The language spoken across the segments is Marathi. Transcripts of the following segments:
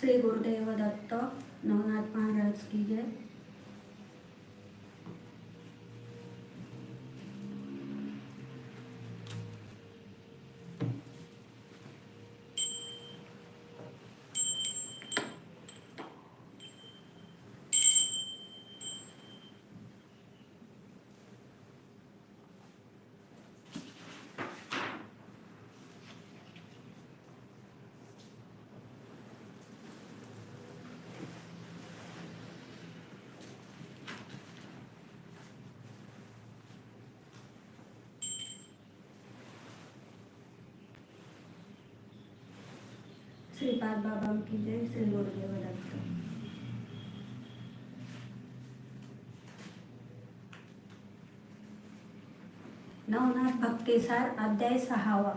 श्री गुरुदेव दत्त नवनाथ महाराज की जय श्रीपाद बाबा की जय श्री गुरुदेव दत्त नवनाथ भक्तिसार अध्याय सहावा।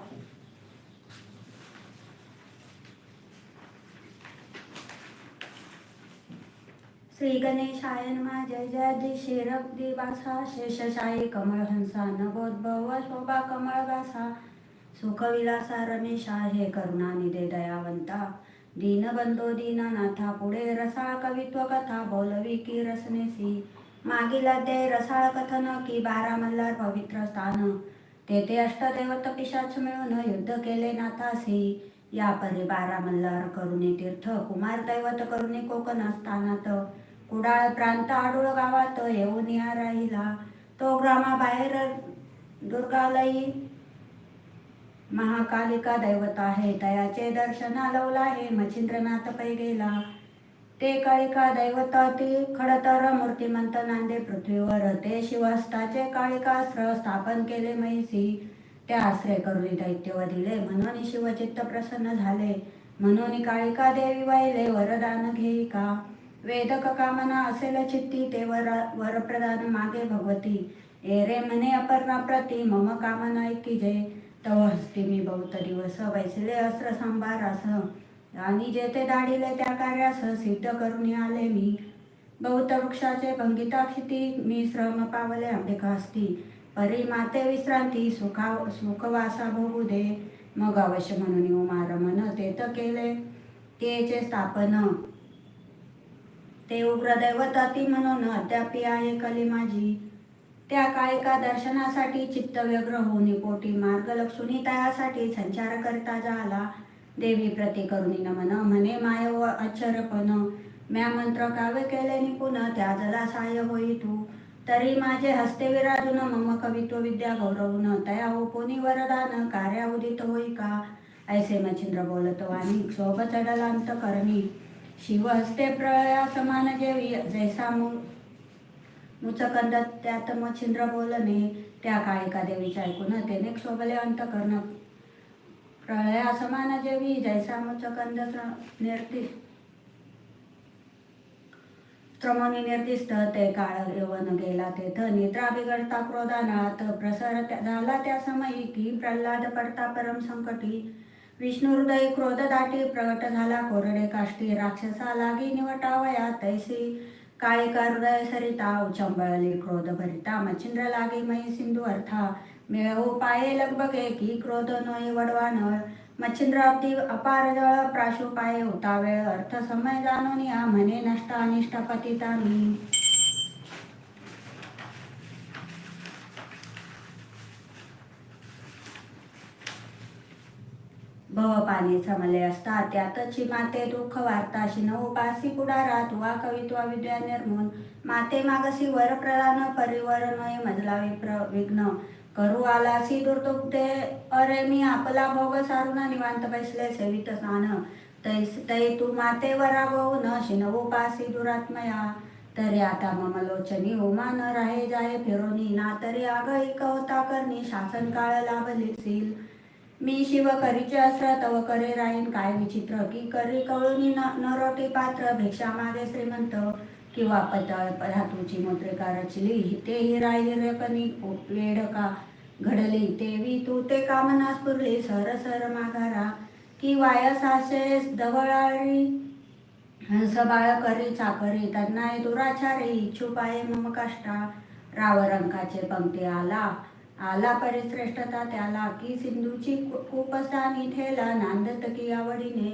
श्री गणेशाय नमः। जय जय दि शेरक दिवासा शेषशाही कमळहंसा नवोद्भव शोभा कमळवासा सुखविलासा रमेशा हे करुणानिधे दयावंता दीनबंधो दीननाथा पुढे रसाळ कवित्व कथा बोलवी की रसनेसी। मागील अध्याय रसाळ कथन की बारा मल्हार पवित्र स्थान। तेथे अष्टदेवत पिशाच मिळून युद्ध केले नाथासी। या परी बारा मल्हार करुणे तीर्थ कुमार दैवत करुणे कोकण स्थानात कुडाळ प्रांत आडूळ गावात येऊन या राहिला। तो ग्रामाबाहेर दुर्गालयी महाकालिका दैवत आहे. तयाचे दर्शन लवला हे मच्छिंद्रनाथ पै गेला. ते काळिका दैवतातील खडतर मूर्तिमंत नांदे पृथ्वीवर. ते शिवस्ताचे काळिकास्त्र स्थापन केले मैसी ते आश्रय करून दैत्य दिले म्हणून शिवचित्त प्रसन्न झाले. म्हणून काळिका देवी वाहिले वरदान घेई का? वेदक कामना असेल चित्ती ते वर वरप्रदान मागे भगवती. एरे मने अपर्णा प्रती मम कामना ऐकी जय. तव मी बहुत दिवस वैसले अस्त्र संभारास आणि जेथे दाढिले त्या कार्यास सिद्ध करून आले मी. बहुत वृक्षाचे भंगिता क्षिती मी श्रम पावले अंबिकास्ती परी माते विश्रांती सुखा सुखवासा भोगू दे मग अवश्य म्हणून उमार मन तर केले. तेचे स्थापन. ते उग्र दैवत अति म्हणून अद्यापी आहे कली माझी. त्या काळिका दर्शनासाठी चित्त व्यग्र होऊन पोटी मार्ग तयासाठी संचार करता झाला देवी प्रति करुणी नमन म्हणे माय व अच्चरपण म्या मंत्र काव्य केले निपुण त्या जला साय होई तू. तरी माझे हस्ते विराजून मम कवित्व विद्या गौरवून तया हो कोणी वरदान कार्या उदित होई का? ऐसे मच्छिंद्र बोलतो आणि क्षोभ चढलांत करणी. शिव हस्ते प्रळया समान जेवी जैसा मु मुचकंद त्यात मच्छिंद्र बोलणे त्या काळिका देवीचे ऐकून त्याने क्षोभले अंत कर्ण. प्रळया समान जेवी जैसा मुचकंद निर्ति त्रमोनी निर्दिष्ट ते काळ यवन गेला तेथ निद्रा बिघडता क्रोधानात प्रसर झाला त्या समयी की प्रल्हाद पडता परम संकटी. विष्णुहृदय क्रोध दाटी प्रगट झाला कोरडे काष्टी राक्षसा लागी निवटावया तैसी. काळिका करदय सरिता उचंबळली क्रोध भरिता मच्छिंद्र लागे मयी सिंधू अर्था मिळवू पाये लगबगे की क्रोध नये वडवानळ मच्छिंद्र अब्दी अपार जळ प्राशु पाये होता वेळ अर्थ समय जाणून या म्हणे नष्ट अनिष्ट पतिता भव पाणी समले असता त्यातची माते दुःख वार्ता शिनव उपासी पुढारा वा कवित्वा विद्या निर्मून. माते मागसी वर प्रदान परिवर नये मजला विप्र विघ्न. करू आलासी दुर्दुग्धे अरे मी आपला भोग सारून निवांत बैसले सेवित स्नान तैस तै तू माते वरावू न शिनव उपासी दुरात्मया. तरी आता मम लोचनी उमा न राहे जाय फिरोनी. ना तरी आग होता करणी शासन काळ लाभलीसील मी शिव करीचे अस्त्र तव करे राहीन काय विचित्र की करी कवळुनी न नरोटी पात्र भिक्षा मागे श्रीमंत किंवा पतळ धातूची मुद्रिका रचली ते हिरा हिरकणी वेड का घडली तेवी तू ते कामनास पुरली सर सर माघारा की वायसाशे दवळाळी. हंस बाळ करी चाकरी त्यांना दुराचारी इच्छुपाये मम काष्टा रावरंकाचे पंक्ती आला. आला परिश्रेष्ठता त्याला की सिंधूची कूपस्थानी ठेला नांदत की आवडीने.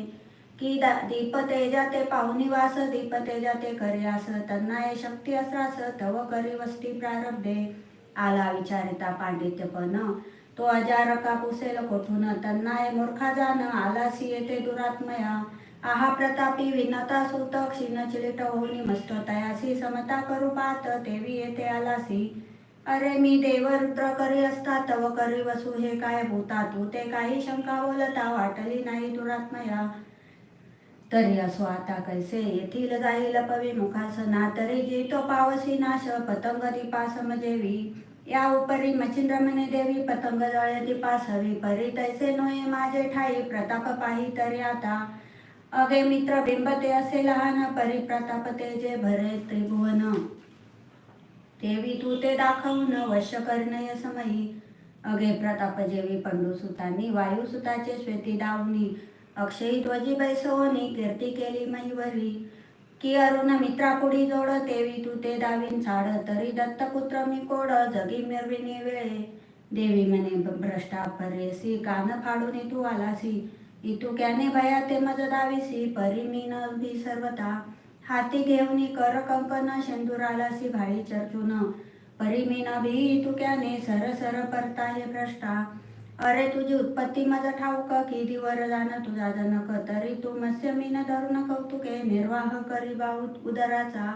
की दीप तेजा ते पाहुनिवास दीप तेजा ते करी आस तन्नाय शक्ती असरास तव करी वस्ती प्रारब्धे. आला विचारिता पांडित्यपण तो अजार का पुसेल कोठून तन्नाय मूर्खा जाण आलासी येते दुरात्मया. आहा प्रतापी विनता सुत क्षीण चिलिट होऊनी मस्त तयासी समता करू पात तेवी येते आलासी अरे मी देवरुद्र करी असता तव करी वसू हे काय भूता? तू ते काही शंका बोलता वाटली नाही दुरात्मया तरी असो आता कैसे येथील जाईल पवी मुखास ना तरी गीतो पावसी नाश पतंग दीपास जेवी या उपरी मच्छिंद्र देवी पतंग जळ दीपास हवी. परी तैसे नोये माझे ठाई प्रताप पाही तरी आता. अगे मित्र बिंब ते असे लहान परी प्रताप ते जे भरे त्रिभुवन. देवी तू ते दाखवून वश करणय समयी अगे प्रताप जेवी पंडुसुतांनी वायुसुताचे श्वेती दावणी अक्षयी ध्वजी बैसवनी कीर्ती केली महिवरी की अरुण मित्रापुढी जोड तेवी तू ते दावीन झाड तरी दत्तपुत्र मी कोड जगी मिरविणी वेळे. देवी म्हणे भ्रष्टा परेसी कान फाडून तू आलासी. इतुक्याने भया ते मज दावीसी परी मी न सर्वता हाती घेऊन कर कंकन शेंदुरालासी भाळी चर्चून. परी मी न भी तुक्याने सर सर परता हे भ्रष्टा. अरे तुझी उत्पत्ती माझा ठाऊक की दिवर जाण तुझा जनक. तरी तू मत्स्य मीन धरून कौतुके निर्वाह करी बाऊ उदराचा.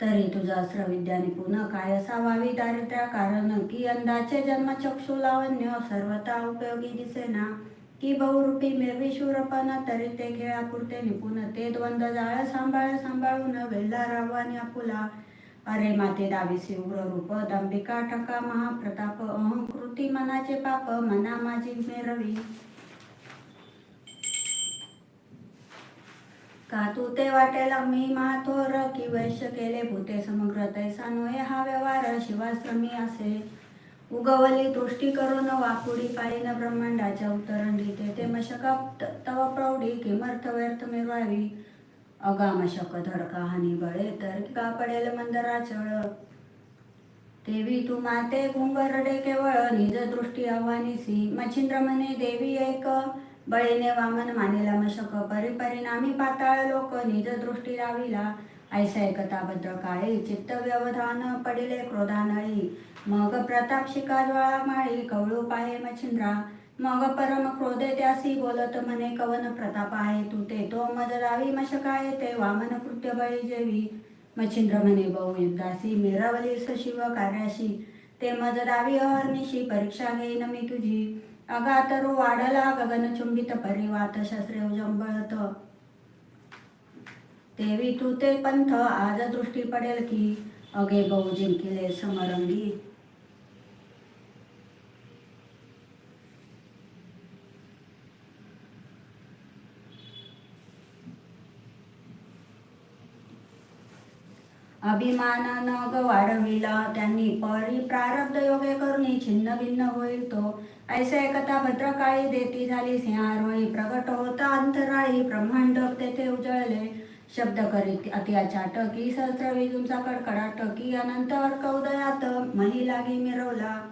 तरी तुझा अस्त्र निपुण काय असावावी दारिद्र्या कारण की अंदाचे जन्म चक्षु लावण्य सर्वता उपयोगी दिसेना. की बहुरूपी मिरवी शूरपण तरी ते खेळापुरते निपुण. ते द्वंद्व जाळ सांभाळ सांभाळून वेल्ला रावानी आपुला. अरे माते दाविसी उग्र रूप दंबिका ठका महाप्रताप. अहंकृती मनाचे पाप मना माझी मेरवी. का तू ते वाटेल मी महाथोर की वैश्य केले भूते समग्र. तैसा नोये हा व्यवहार शिवाश्रमी असे. उगवली दृष्टी करून वाकुडी पायीन ब्रह्मांडाच्या उतरंडी ते ते मशका त- तव प्रौढी किमर्थ व्यर्थ मिळवावी अगा मशक धडका हानी बळे तर का पडेल मंदराचळ? देवी तू माते घुंगरडे केवळ निज दृष्टी आव्हानिसी. मच्छिंद्र म्हणे देवी ऐक बळीने वामन मानेला मशक परिपरिणामी पाताळ लोक निज दृष्टी राविला ऐसा एकता भद्र काळी चित्त व्यवधान पडिले क्रोधानळी. मग प्रताप शिकाजवाळा माळी कवळू पाहे मच्छिंद्रा. मग परम क्रोधे त्यासी बोलत म्हणे कवन प्रताप आहे तू ते? तो मज लावी मशकाय ते? वामन कृत्य बळी जेवी? मच्छिंद्र म्हणे बहु युद्धासी मिरावली शिव कार्याशी. ते मज रावी अहर्निशी परीक्षा घेईन मी तुझी. अगातरू वाढला गगन चुंबित परिवात शस्त्रे जंबळत देवी तू ते पंथ आज दृष्टी पडेल की. अगे बहु जिंकिले समरंगी. अभिमानानं ग वाढविला. त्यांनी परी प्रारब्ध योगे करून छिन्न भिन्न होईल तो. ऐसे एकता भद्रकाळी देती झाली सिंहारोही. प्रगट होता अंतराळी. ब्रह्मांड तेथे उजळले. शब्द करीत अत्याचाट टकी सहस्र विजूंचा कडकडाट. टकी अनंत अर्क उदयात. महिला गी मिरवला.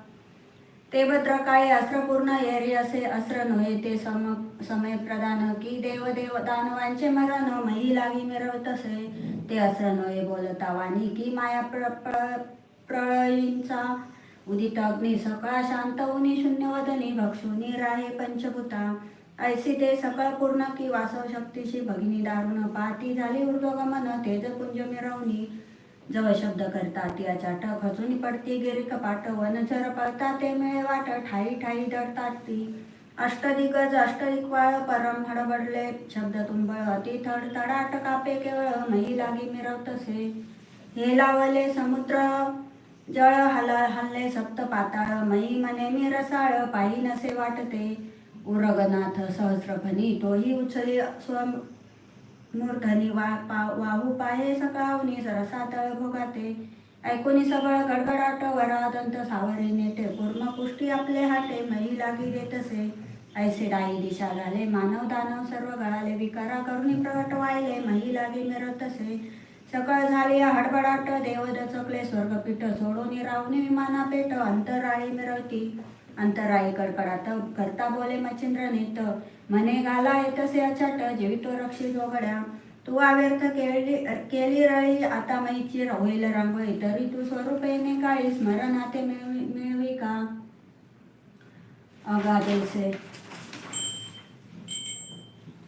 ते भद्रकाळी अस्त्रपूर्ण येरी असे अस्त्र नव्हे ते सम समय प्रदान की देव देव दानवांचे मरण मही लागी मिरवत असे. ते अस्त्र नव्हे बोलता वाणी की माया प्र प्र- प्रळयींचा. उदित अग्नी सकाळ शांत उनी शून्यवदनी भक्षुनी राहे पंचभूता. ऐसी ते सकळ पूर्ण की वासव शक्तीशी भगिनी दारुण पाती झाली ऊर्ध्वगमन तेजपुंज मिरवणी. जवळ शब्द करता तियाच्या टक खचून पडती गिरी कपाट वनचर पळता ते मेळ वाट ठाई ठाई दडतात ती. अष्टदिग्गज अष्टदिक्वाळ परम हडबडले शब्द तुंबळ अति थड तडाट कापे केवळ मही लागी मिरवतसे हे लावले समुद्र जळ हल हल्ले सप्त पाताळ मई मने मी रसाळ पायी नसे वाटते. उरगनाथ सहस्रफणी तोही उचली स्व मूर्धनी वा पा वाहू पाहे सकावनी रसातळ भोगाते. ऐकोनी सबळ गडगडाट वरादंत सावरी नेते पूर्ण पुष्टी आपले हाते मही लागी देतसे. ऐसे डाई दिशा घाले मानव दानव सर्व गळाले विकारा करुणी प्रगट वाहिले मही लागी मिरतसे. सकळ झाली हडबडाट देव दचकले स्वर्गपीठ सोडून राहुनी विमाना पेट अंतराळी मिरवती. अंतराई कडकडात करता बोले मच्छिंद्र नेत म्हणे घाला येतसे अचट जीवितो रक्षी जोगड्या. तू आव्यर्थ केली केली रळी आता मैची होईल रांगोळी. तरी तू स्वरूपेने काळी स्मरणाते मिळवी मिळवी का? अगादेसे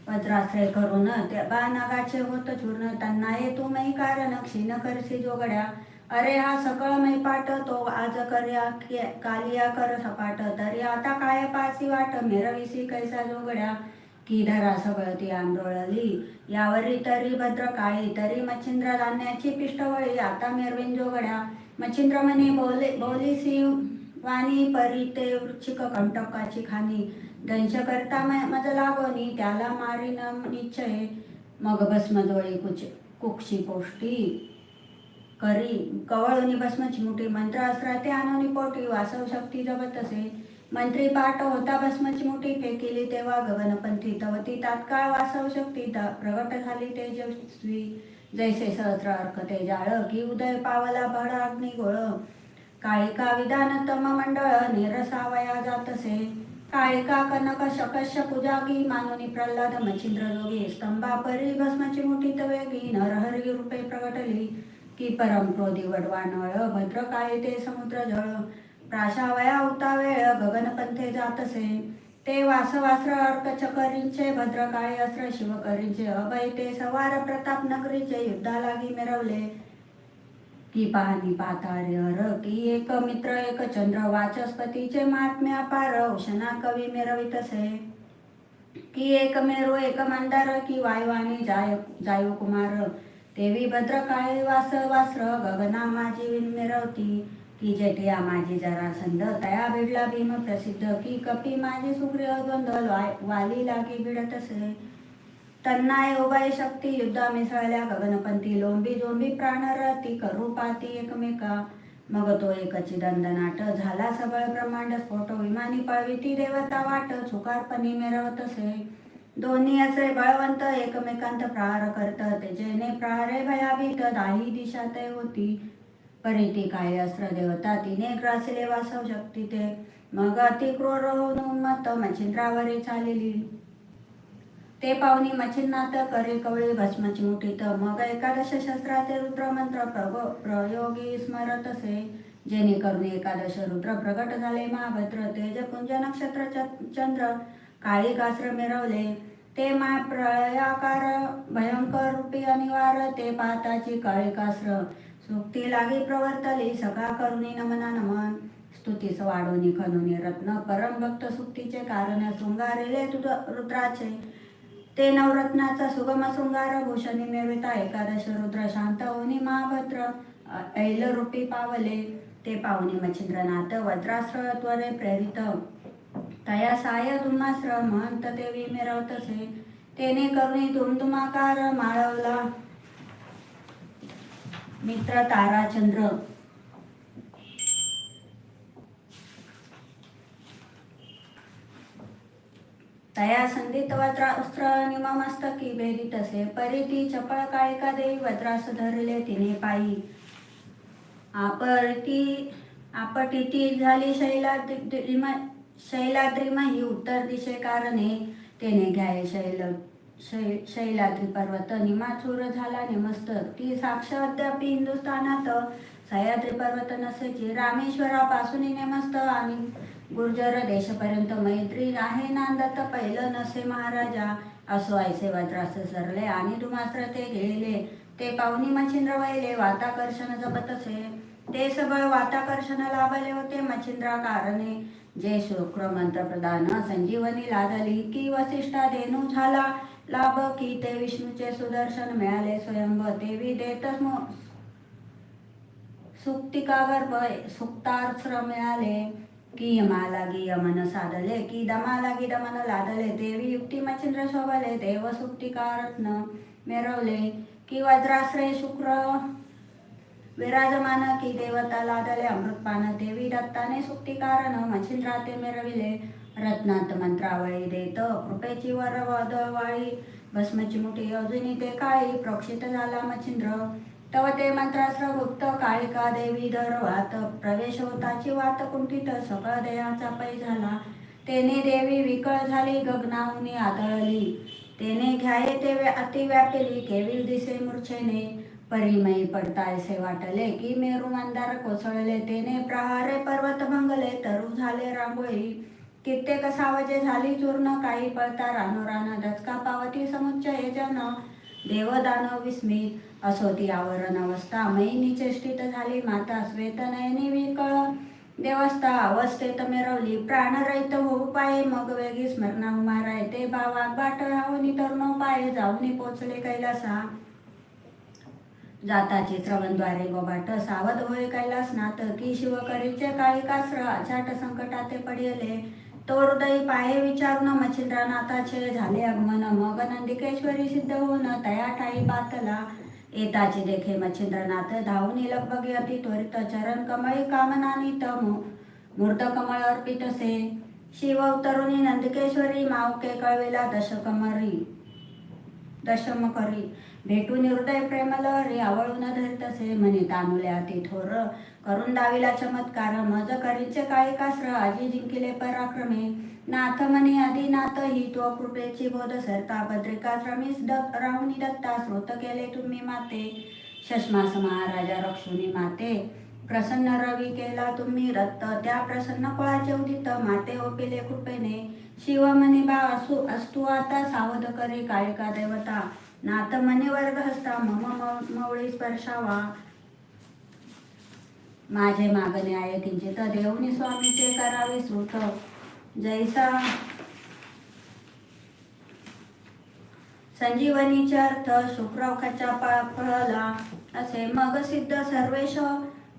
पत्राश्रय करून त्या बानागाचे होत चूर्ण त्यांना ये तू मै कारण क्षीण करसी जोगड्या. अरे हा सकळ मै पाट तो आज कर्या कालिया कर सपाट. तरी आता काय पासी वाट? मेरविसी कैसा जोगड्या? की धरा सगळती आंदोळली. यावरी तरी भद्र काळी तरी मच्छिंद्र धान्याची पिष्टवळी. आता मेरवीन जोगड्या. मच्छिंद्र म्हणे बोले बोलीसी वाणी परी ते वृच्छिक कंटकाची खाणी. दंश करता मज लागोनी त्याला मारीन निश्चय. मग भस्मजोळी कुच कुक्षी पोष्टी. करी कवळुनी भस्मची मुठी मंत्र अस्त्राते आणूनी पोटी वासव शक्ती जपत असे. मंत्री पाठ होता भस्मची मुठी फेकिली तेव्हा गगनपंथी. तवती तात्काळ वासव शक्ती प्रगट झाली तेजस्वी. जैसे सहस्र अर्क ते जाळ की उदय पावला भड अग्नी गोळ. काळिका विधान तम मंडळ निरसावया जातसे काळिका कनक शकश पूजागी मानुनी प्रल्हाद मच्छिंद्र जोगी स्तंभा परी भस्माची मुठी तवेगी नरहरी रूपे प्रगटली. की परमक्रोधी वडवानळ भद्र काळी ते समुद्र जळ? प्राशावया होता वेळ गगनपंथे जातसे. ते वासवास्त्र अर्क चकरींचे भद्रकाळी अस्त्र शिवकरींचे? अभय ते सवार प्रताप नगरीचे युद्धालागी मिरवले. की पाहणी पातारे हर की एक मित्र एक चंद्र वाचस्पतीचे महात्म्या पार औषणा कवी मिरवितसे. की एक मेरू एक मंदार की वायुवाणी जाय जायू कुमार. देवी भद्र काळे वास वास्र गगना माझी विनमिरवती. की जेटिया माझी जरा संध तया भिडला भीम प्रसिद्ध. की कपी माझी सुग्रीव द्वंद्व वाय- वाली लागी भिडतसे तन्नाय उभय शक्ती युद्धा मिसळल्या गगनपंथी लोंबी जोंबी प्राणरती करूपाती एकमेका. मग तो एक चिदंदनाट झाला सबळ ब्रह्मांड स्फोट विमानी पळविती देवता वाट चुकारपणी मिरवत असे. दोन्ही असे बळवंत एकमेकांत प्रहार करतात. जेने प्रहारे भयाभीत दाही दिशा ते होती परिती काय अस्त्र देवता तिने ग्रासले वासव शक्ती ते मग अति क्रूर होऊन उन्मत मच्छिंद्रावरी चालली. ते पाहुणी मच्छिन्नात करे कवळी भस्माची मुठीत. मग एकादश शस्त्राचे रुद्रमंत्र प्रभ प्रयोगी स्मरत असे जेणेकरून एकादश रुद्र प्रगट झाले महाभद्र. तेजपुंज नक्षत्र चंद्र काळी कास्र मिरवले ते मा प्रयाकार भयंकर रूपी अनिवार ते पाताची काळी कास्र सुक्ती लागी प्रवर्तली सका करुणी नमना नमन. स्तुतीस वाढवणी खनुनी रत्न परम भक्त सुक्तीचे कारण शृंगारिले तुझ- रुद्राचे. ते नवरत्नाचा सुगम शृंगार भूषणी मिळविता एकादश रुद्र शांत होनी महाभद्र. ऐल रूपी पावले ते पाहुणी मच्छिंद्रनाथ वज्रास्त्र त्वरे प्रेरित. तया साय धुमास्त्र महंत देवी मिरवतसे तेने करुणी धुमधुमाकार माळवला. मित्र ताराचंद्र तया संधित वज्रास्त्र निममस्तकी परी परिती चपळ काळिका देवी वज्रास धरले तिने पायी. आपरती आपटीती झाली शैला शैलाद्रिमही उत्तर दिशे कारणे तेने घ्याय शैल शै शैलाद्री पर्वत निमाचूर झाला निमस्तक ती साक्ष अद्याप हिंदुस्थानात सह्याद्री पर्वत नसेची रामेश्वरापासून नेमस्त आणि गुर्जर देशपर्यंत मैत्री आहे नांदत पहिलं नसे महाराजा. असो ऐसे वज्रास सरले आणि धुमास्त्र ते गेले ते पाहुणी मच्छिंद्र वैले वाताकर्षण जपत असे. ते सगळं वाताकर्षण लाभले होते मच्छिंद्रा कारणे जे शुक्र मंत्र प्रदान संजीवनी लादली की वसिष्ठा धेनू झाला. लाभ की ते विष्णूचे सुदर्शन मिळाले स्वयंभ. देवी देत मो- सुक्तिकागर सुक्तार्थ मिळाले की यमालागी यमन साधले की दमालागी दमन लादले. देवी युक्ती मचिंद्र शोभले देव सुक्तिकारत्न मिरवले की वज्राश्रय शुक्र विराजमान की देवता लादले अमृतपान देवी दत्ताने सुक्तिकारण मच्छिंद्राते मिरविले. रत्नात मंत्रावळी देत कृपेची वर वदवाळी भस्मची मुठी अजूनही ते काळी प्रोक्षित झाला मच्छिंद्र. तव ते मंत्रास्त्र गुप्त काळिका देवी दरवात. प्रवेश होताची वात कुंठित सकळ देहाचा पै झाला. तेने देवी विकळ झाली गगनाहुनी आदळली. तेने घ्याये ते व्या- अति व्यापिली केविल दिसे मूर्छेने. परिमयी पडतायसे वाटले की मेरू मंदार कोसळले तेने प्रहारे पर्वत भंगले तरू झाले रांगोळी. कित्येक सावजे झाली चूर्ण काही पळता रानोरान दचका पावती समुच्चय जन. देवदानव विस्मित असो ती आवरण अवस्था. मैनी चेष्टित झाली माता श्वेतनयनी विकळ. देवस्था अवस्थेत मिरवली प्राणरहित होऊ पाये मग वेगी स्मरणा उमाराय ते भावा बाट राहुनी तरुण पाये जाऊनी पोचले कैलासा. जाताची श्रवणद्वारे गोबाट सावध होय कैलासनाथ की शिवकरीचे काळिकास्त्र अचाट संकटाते पडिले तो हृदय पाये विचारून मच्छिंद्रनाथाचे झाले आगमन. मग नंदिकेश्वरी सिद्ध होऊन तया ठाई पातला येताचे देखे मच्छिंद्रनाथ धावून लगबगी अति त्वरित चरण कमळी कामनानित मूर्त कमळ अर्पितसे शिव उतरुणी नंदिकेश्वरी मावके कळवेला दशकमरी दशमकरी. भेटून हृदय रे आवळून धरितसे म्हणे तानुले ते थोर. करून दाविला चमत्कार मज करीचे काळिकास्त्र आजी जिंकिले पराक्रमे. नाथ म्हणे आदिनाथ ही तो कृपेची बोध सरता भद्रिकाश्रमीस दत्त राहुनी दत्ता स्रोत केले तुम्ही माते. शश्मास महाराजा रक्षुनी माते. प्रसन्न रवी केला तुम्ही रत्त त्या प्रसन्न कोळाचे उदित माते ओपिले कृपेने. शिव म्हणे बा असू असतो आता सावध करे काळिका देवता. नाथ मने वर्ग हस्ता मम मवळी स्पर्शावा. माझे मागणे आहे किंचित देवनी स्वामीचे करावे श्रुत जैसा संजीवनीचे अर्थ शुक्रवखाच्या पळला असे. मग सिद्ध सर्वेश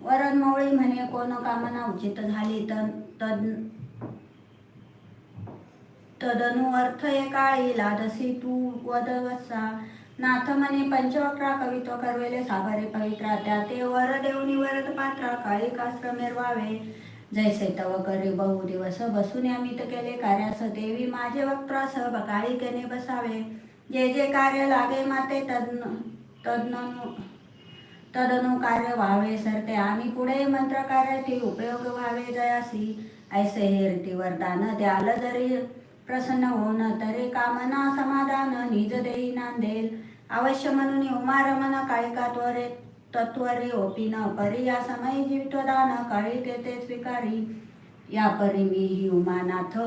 वरण मवळी म्हणे कोण कामना उचित झाली तर तद तदनु अर्थ एकाळी लादसी तू वदवसा नाथ म्हणे पंचवक्रा कवित्व करवेले साभारे पवित्रा. त्या ते वर देवनी वरद पात्रा काळी कास्त्र मिरवावे. जैसे तव करी बहु दिवस बसून अमित केले कार्यास. देवी माझे वक्त्रास काळी केने बसावे. जे जे कार्य लागे माते तद्न तद्नु तदनु कार्य व्हावे. सरते आणि पुढे मंत्र कार्याची उपयोग व्हावे जयासी. ऐसे हे रीती वरदान द्याल जरी प्रसन्न होऊन तरी कामना समाधान निज देई नांदेल. अवश्य म्हणून उमारमन काळिका त्वरे तत्वरे ओपिन परी. या समयी जीवितदान काळी ते स्वीकारी. या परी मी ही उमानाथ.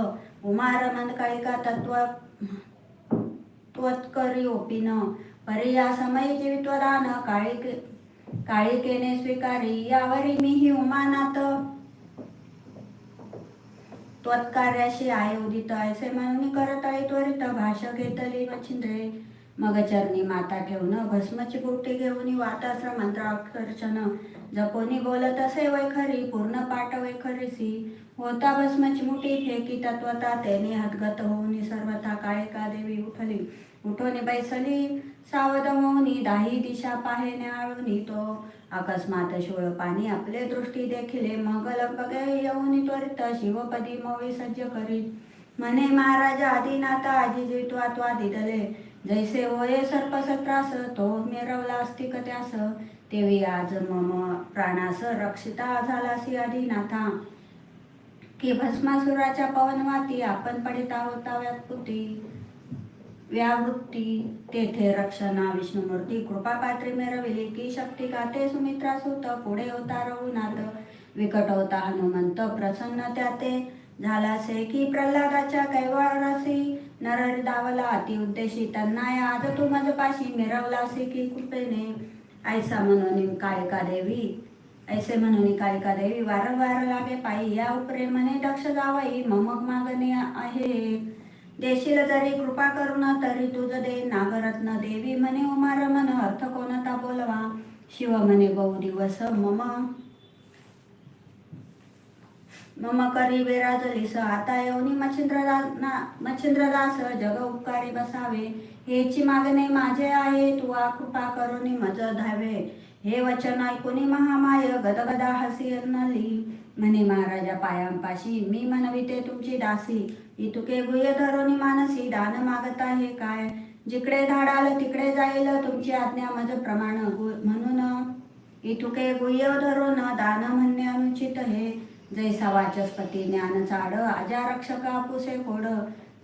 उमारमन काळिका तत्व त्वत्करी ओपिन परी. या समयी जीवितदान काळी काळिकेने स्वीकारी. यावरी मी ही उमानाथ. त्वत्कार्याशी आहे उदित ऐसे म्हणून करत आहे त्वरित भाषा घेतली मच्छिंद्रे मग चरणी माता ठेवून भस्मची बुट्टी घेऊन वातास्र मंत्राक्षर्चन जपोनी बोलत असे वैखरी पूर्ण पाठ वैखरीसी होता भस्मची मुठी फेकी तत्वता त्याने हतगत होऊन सर्वथा काळिका देवी उठली. उठोनी बैसली सावध होऊनी दाही दिशा पाहे न्याळूनी तो. अकस्मात शूळ पाणी आपले दृष्टी देखिले मग लपगे येऊन त्वरित शिवपदी मोळी सज्ज करीत. म्हणे महाराजा आदिनाथ आजी जित्वा त्वा दिदले. जैसे होय सर्प सत्रास तो मिरवला अस्तिक त्यास. तेवी आज मम प्राणास रक्षिता झालासी आदिनाथा. की भस्मासुराच्या पवनवाती आपण पडिता होता व्यापुती व्यावृत्ती तेथे रक्षणा विष्णुमूर्ती कृपापात्री मिरविली की शक्ती गाते सुमित्रा सुत पुढे होता रघुनाथ विकट होता हनुमंत प्रसन्न त्याते झालासे की प्रल्हादाच्या कैवारासी नरहरी दावला अति उद्देशी तन्नाय आज तू मजपाशी मिरवलासी की कृपेने ऐसा म्हणून कायका देवी ऐसे म्हणून कालिका देवी वारंवार लागे पायी या उपरे म्हणे दक्ष जावई ममक मागणे आहे. देशील जरी कृपा करून तरी तुझ दे नागरत्न देवी. म्हणे उमार मन अर्थ कोणता बोलवा? शिव म्हणे बहु दिवस मम. मम करी विराजलीस आता येऊनी मच्छिंद्रदास मच्छिंद्रदास जग उपकारी बसावे. हेची मागणे माझे आहे तुवा कृपा करून मज धावे. हे वचन ऐकुनी महामाय गदगदा हसी नली म्हणे महाराजा पायांपाशी मी म्हणविते तुमची दासी. इतुके गुह्य धरोनी मानसी दान मागता हे काय? जिकडे धाडाल तिकडे जाईल तुमची आज्ञा मज प्रमाण गु- म्हणून. इतुके गुह्य धरून दान म्हणणे अनुचित हे जैसा वाचस्पती ज्ञान चाड आजा रक्षक आपुसे खोड.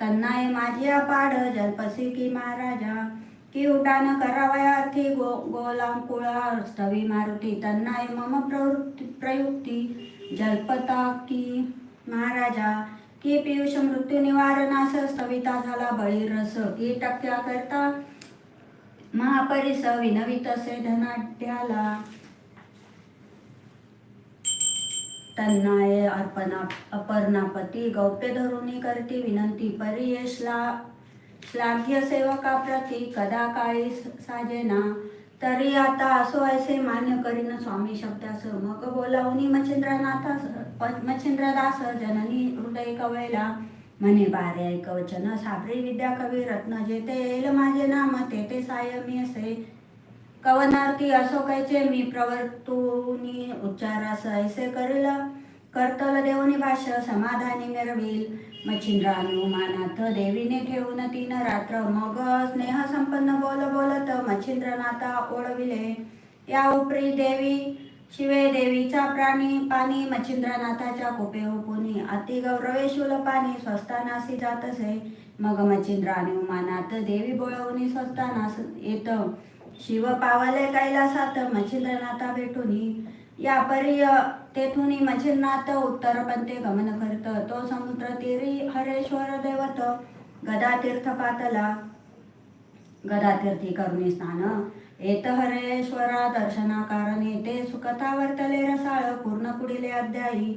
तन्नाय माझी अपाड जलपसी की महाराजा. की उड्डाण करावया अर्थी गो गोलांकुळा स्थवी मारुती तन्नाय मम प्रवृत्ती प्रयुक्ती. जल्पता की महाराजा. की पियुष मृत्यू निवारणास स्थविता झाला बळी रस की टक्क्या करता महापरिस विनवित असे धनाढ्याला तन्नाय अर्पणा अपर्णापती गौप्य धरुणी करती विनंती परियशला श्लाघ्य सेवका प्रती कदा काळी साजेना तरी आता असो ऐसे मान्य करीन स्वामी शब्दास मग बोलावणी मच्छिंद्रनाथास मच्छिंद्रदास जननी हृदय कवयला म्हणे बारे ऐक वचन. साबरी विद्या कवी रत्न जेते येईल माझे नाम तेथे साय मी असे. कवनार्थी असो कैचे मी प्रवर्तुनी उच्चारास ऐसे करील. करतल देवनी भाष्य समाधानी मिरवील. मच्छिंद्रानुमानाथ देवीने ठेवून तीन रात्र मग स्नेह संपन्न बोल बोलत मच्छिंद्रनाथा ओळविले या उपरी देवी शिवे देवीचा प्राणी पाणी मच्छिंद्रनाथाच्या कोपे ओपुनी अति गौरवे शूल पाणी स्वस्तानासी जात असे मग मच्छिंद्रानुमानात देवी बोळवणी स्वस्तानास येत. शिव पावले कैलासात मच्छिंद्रनाथा भेटूनी. या परी तेथून मच्छिंद्रनाथ उत्तर पंथे गमन करत. तो समुद्र तीरी हरेश्वर देवत गदा तीर्थ पातला गदा तीर्थी करुणी स्नान येत हरेश्वरा दर्शना कारणे ते सुखता वर्तले रसाळ पूर्ण पुढील अध्यायी.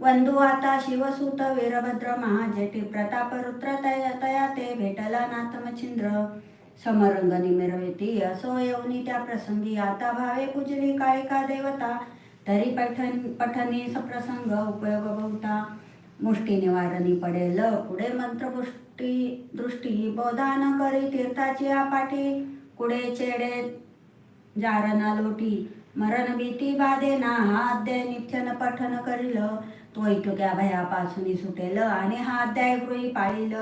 वंदू आता शिवसूत वीरभद्र महाजेठी प्रताप रुद्र तया तया ते भेटला नाथ मच्छिंद्र. समरंग निमिरवती असो येऊनी त्या प्रसंगी आता भावे पूजली काळिका देवता तरी पठन पठनी सप्रसंग उपयोग बहुता मुष्टी निवारणी पडेल पुढे मंत्रपुष्टी दृष्टी बोधान करी तीर्थाची आपाठी कुडे चेडे जारणा लोटी मरण भीती बाधेना हा अध्याय नित्यन पठन करील. तो इटुक्या भयापासून सुटेल आणि हा अध्याय गृही पाळील.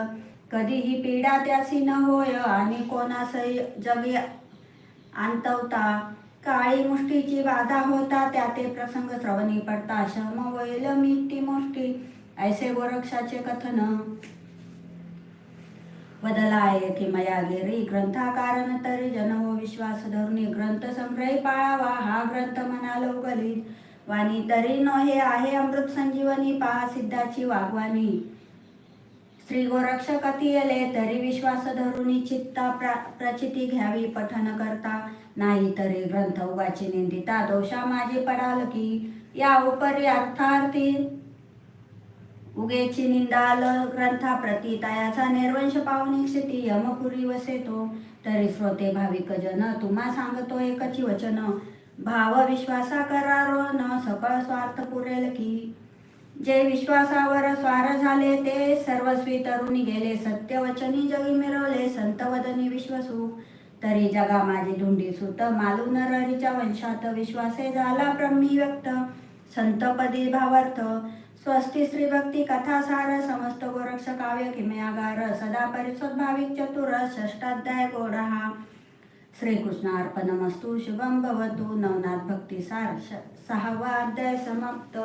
कधीही पीडा त्यासी न होय आणि कोणासही जगी आंतवता काळी मुष्टीची बाधा होता त्या ते प्रसंग श्रवणी पडता. शम होईल ती मुष्टी ऐसे गोरक्षाचे कथन. बदला येथे मया गेरी ग्रंथाकारण तरी जन हो विश्वास धरुनी ग्रंथ संग्रही पाळावा हा ग्रंथ मनालो गलित. वाणी तरी न हे आहे अमृत संजीवनी पहा सिद्धाची वागवानी. श्री गोरक्ष कथियले तरी विश्वास धरून चित्ता प्रा प्रचिती घ्यावी पठन करता नाही तरी ग्रंथ उगाची निंदिता दोषा माझी पडाल की या उपरी अर्थार्थी उगेची निंदाल ग्रंथा प्रती तयाचा निर्वंश पाहुणी स्थिती यमपुरी वसेतो तरी श्रोते भाविक जन तुम्हा सांगतो एकची वचन भाव विश्वासा करारो न सकळ स्वार्थ पुरेल की जे विश्वासावर स्वार झाले ते सर्वस्वी तरुणी गेले. सत्यवचनी जगी मिरवले संतवदनी विश्वसू तरी जगा माझी धुंडी सुत मालून ररीच्या वंशात विश्वासे झाला ब्रह्मी व्यक्त. संतपदी भावार्थ स्वस्ती श्री भक्ती कथा सार समस्त गोरक्ष काव्य किमयागार सदा परिसद भाविक चतुर षष्टाध्याय गोडा हा श्रीकृष्णार्पणमस्तु शुभम भवतु नवनाथ भक्ती सार श- सहावा अध्याय समाप्त.